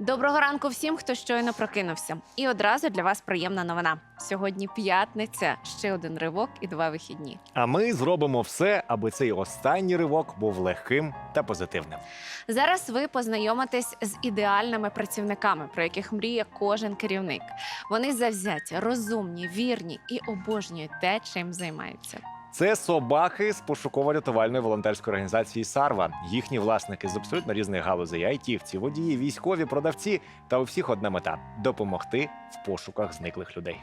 Доброго ранку всім, хто щойно прокинувся. І одразу для вас приємна новина. Сьогодні п'ятниця, ще один ривок і два вихідні. А ми зробимо все, аби цей останній ривок був легким та позитивним. Зараз ви познайомитесь з ідеальними працівниками, про яких мріє кожен керівник. Вони завзяті, розумні, вірні і обожнюють те, чим займаються. Це собаки з пошуково-рятувальної волонтерської організації Сарва. Їхні власники з абсолютно різних галузей: айтівці, водії, військові, продавці. Та у всіх одна мета допомогти в пошуках зниклих людей.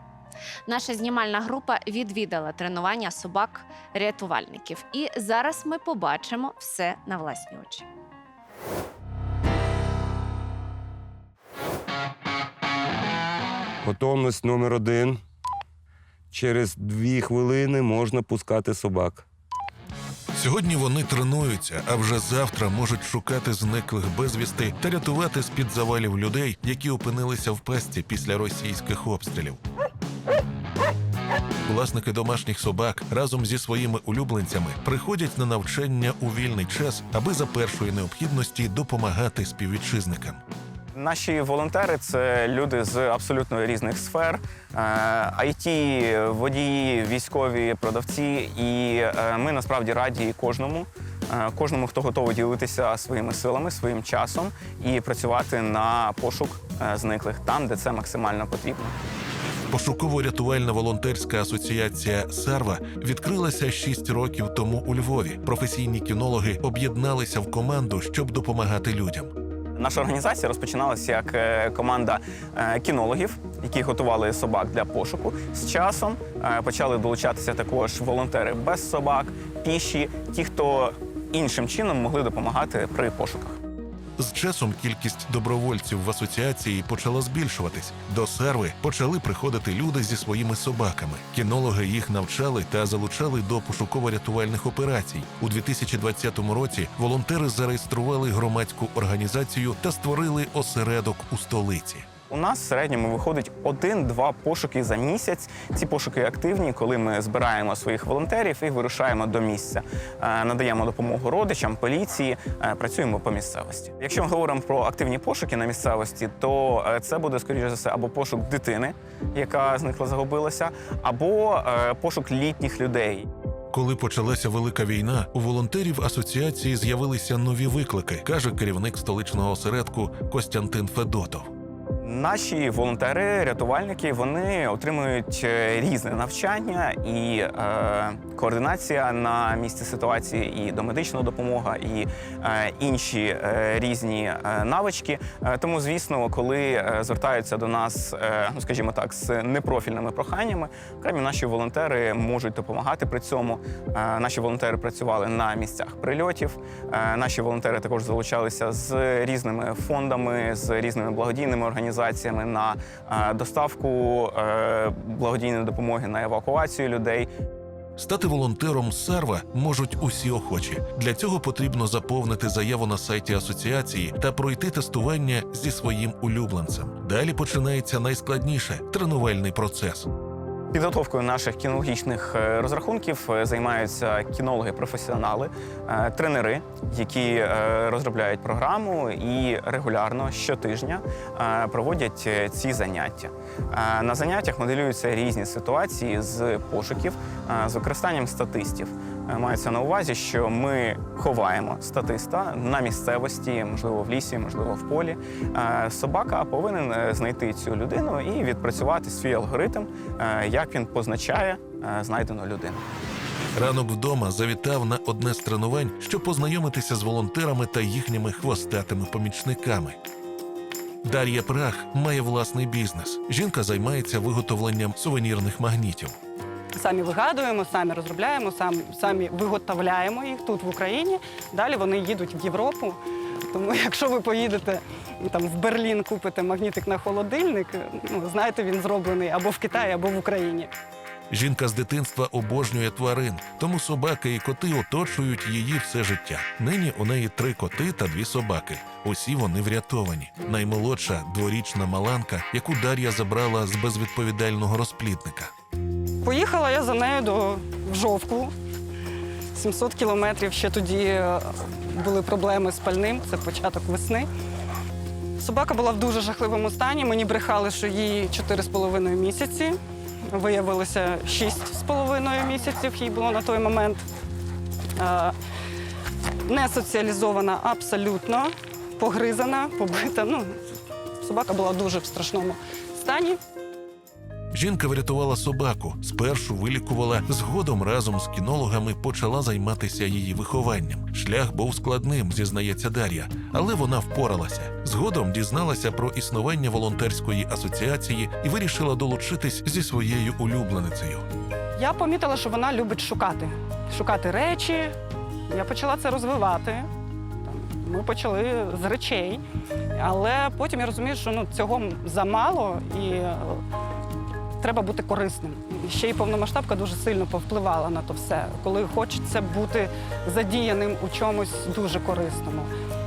Наша знімальна група відвідала тренування собак-рятувальників. І зараз ми побачимо все на власні очі. Готовність номер один. Через дві хвилини можна пускати собак. Сьогодні вони тренуються, а вже завтра можуть шукати зниклих безвісти та рятувати з-під завалів людей, які опинилися в пастці після російських обстрілів. Власники домашніх собак разом зі своїми улюбленцями приходять на навчання у вільний час, аби за першої необхідності допомагати співвітчизникам. Наші волонтери це люди з абсолютно різних сфер: Е, IT, водії, військові, продавці. І е, ми насправді раді кожному, е, кожному, хто готовий ділитися своїми силами, своїм часом і працювати на пошук е, зниклих там, де це максимально потрібно. Пошуково-рятувальна волонтерська асоціація Сарва відкрилася 6 років тому у Львові. Професійні кінологи об'єдналися в команду, щоб допомагати людям. Наша організація розпочиналася як е, команда е, кінологів, які готували собак для пошуку. З часом е, почали долучатися також волонтери без собак, піші, ті, хто іншим чином могли допомагати при пошуках. З часом кількість добровольців в асоціації почала збільшуватись. До серви почали приходити люди зі своїми собаками. Кінологи їх навчали та залучали до пошуково-рятувальних операцій. У 2020 році волонтери зареєстрували громадську організацію та створили осередок у столиці. У нас в середньому виходить один-два пошуки за місяць. Ці пошуки активні, коли ми збираємо своїх волонтерів і вирушаємо до місця, Е, надаємо допомогу родичам, поліції, е, працюємо по місцевості. Якщо ми говоримо про активні пошуки на місцевості, то е, це буде скоріше за все або пошук дитини, яка зникла, загубилася, або пошук літніх людей. Коли почалася велика війна, у волонтерів асоціації з'явилися нові виклики, каже керівник столичного осередку Костянтин Федотов. Наші волонтери, рятувальники, вони отримують е, різне навчання і е, координація на місці ситуації, і домедична допомога, і е, інші е, різні е, навички. Е, тому, звісно, коли е, звертаються до нас, е, ну скажімо так, з непрофільними проханнями, окремі наші волонтери можуть допомагати при цьому. Е, наші волонтери працювали на місцях прильотів. Е, наші волонтери також залучалися з різними фондами, з різними благодійними організаціями на е, доставку е, благодійної допомоги на евакуацію людей. Стати волонтером серва можуть усі охочі. Для цього потрібно заповнити заяву на сайті асоціації та пройти тестування зі своїм улюбленцем. Далі починається найскладніше тренувальний процес. Підготовкою наших кінологічних е, розрахунків е, займаються кінологи-професіонали, е, тренери, які розробляють програму і регулярно щотижня проводять ці заняття. На заняттях моделюються різні ситуації з пошуків з використанням статистів. Е, Мається на увазі, що ми ховаємо статиста на місцевості, можливо, в лісі, можливо, в полі. Е, Собака повинен е, знайти цю людину і відпрацювати свій алгоритм, як він позначає знайдену людину. Ранок вдома завітав на одне з тренувань, щоб познайомитися з волонтерами та їхніми хвостатими помічниками. Дар'я Прах має власний бізнес. Жінка займається виготовленням сувенірних магнітів. Самі вигадуємо, самі розробляємо, сам, самі виготовляємо їх тут в Україні. Далі вони їдуть в Європу. Тому якщо ви поїдете там, в Берлін, купите магнітик на холодильник, ну, знаєте, він зроблений або в Китаї, або в Україні. Жінка з дитинства обожнює тварин, тому собаки і коти оточують її все життя. Нині у неї три коти та дві собаки. Усі вони врятовані. Наймолодша дворічна маланка, яку Дар'я забрала з безвідповідального розплідника. Поїхала я за нею до Жовку. 700 кілометрів. Ще тоді е, були проблеми з пальним, це початок весни. Собака була в дуже жахливому стані. Мені брехали, що їй 4,5 місяці. Виявилося 6,5 місяців їй було на той момент. Е, Не соціалізована абсолютно, погризана, побита. Ну, собака була дуже в страшному стані. Жінка врятувала собаку, спершу вилікувала, згодом разом з кінологами почала займатися її вихованням. Шлях був складним, зізнається Дар'я, але вона впоралася. Згодом дізналася про існування волонтерської асоціації і вирішила долучитись зі своєю улюбленицею. Я помітила, що вона любить шукати. Шукати речі. Я почала це розвивати. Ми почали з речей. Але потім я розумію, що ну, цього замало і е, треба бути корисним. Ще й повномасштабка дуже сильно повпливала на то все, коли хочеться бути задіяним у чомусь дуже корисному.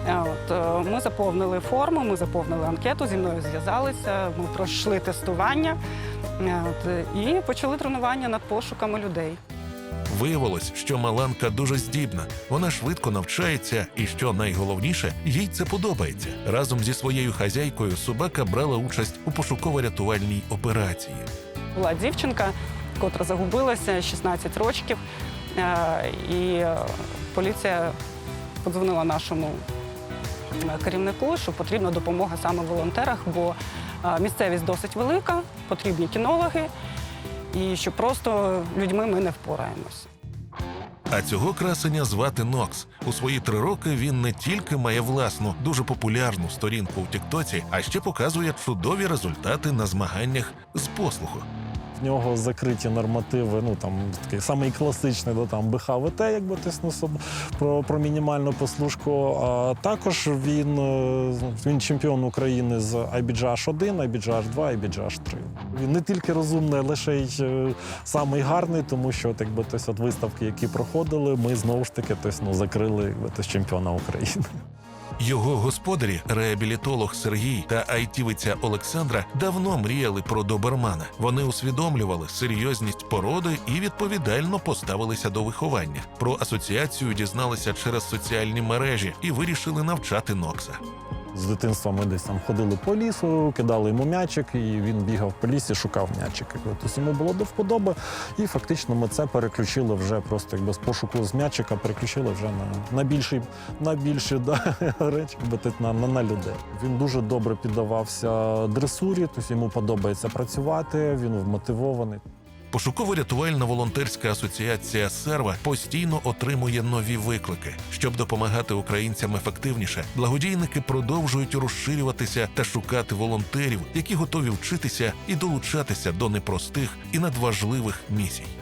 Е, От, е, ми заповнили форму, ми заповнили анкету, зі мною зв'язалися, ми пройшли тестування е, от, і почали тренування над пошуками людей. Виявилось, що Маланка дуже здібна. Вона швидко навчається, і що найголовніше, їй це подобається. Разом зі своєю хазяйкою собака брала участь у пошуково-рятувальній операції. Була дівчинка, котра загубилася 16 років, е, і поліція подзвонила нашому е, керівнику, що потрібна допомога саме волонтерах, бо е, місцевість досить велика, потрібні кінологи, і що просто людьми ми не впораємося. А цього красення звати Нокс. У свої три роки він не тільки має власну, дуже популярну сторінку у Тіктоці, а ще показує чудові результати на змаганнях з послуху. Нього закриті нормативи, ну там такий самий класичний, да, там БХВТ, якби тисну про, про мінімальну послушку. А також він, е, він чемпіон України з IBGH 1, IBGH 2, IBGH 3. Він не тільки розумний, лише й е, самий гарний, тому що от, якби тось, от виставки, які проходили, ми знову ж таки тось, ну, закрили якби, тось, чемпіона України. Його господарі, реабілітолог Сергій та айтівиця Олександра, давно мріяли про добермана. Вони усвідомлювали серйозність породи і відповідально поставилися до виховання. Про асоціацію дізналися через соціальні мережі і вирішили навчати Нокса. З дитинства ми десь там ходили по лісу, кидали йому м'ячик, і він бігав по лісі, шукав м'ячик. Якби. Тобто йому було до вподоби, і фактично ми це переключили вже просто якби з пошуку з м'ячика, переключили вже на, на більші, на більші да, речі, на, на, на людей. Він дуже добре піддавався дресурі, тобто йому подобається працювати, він вмотивований. Пошуково-рятувальна волонтерська асоціація Серва постійно отримує нові виклики. Щоб допомагати українцям ефективніше, благодійники продовжують розширюватися та шукати волонтерів, які готові вчитися і долучатися до непростих і надважливих місій.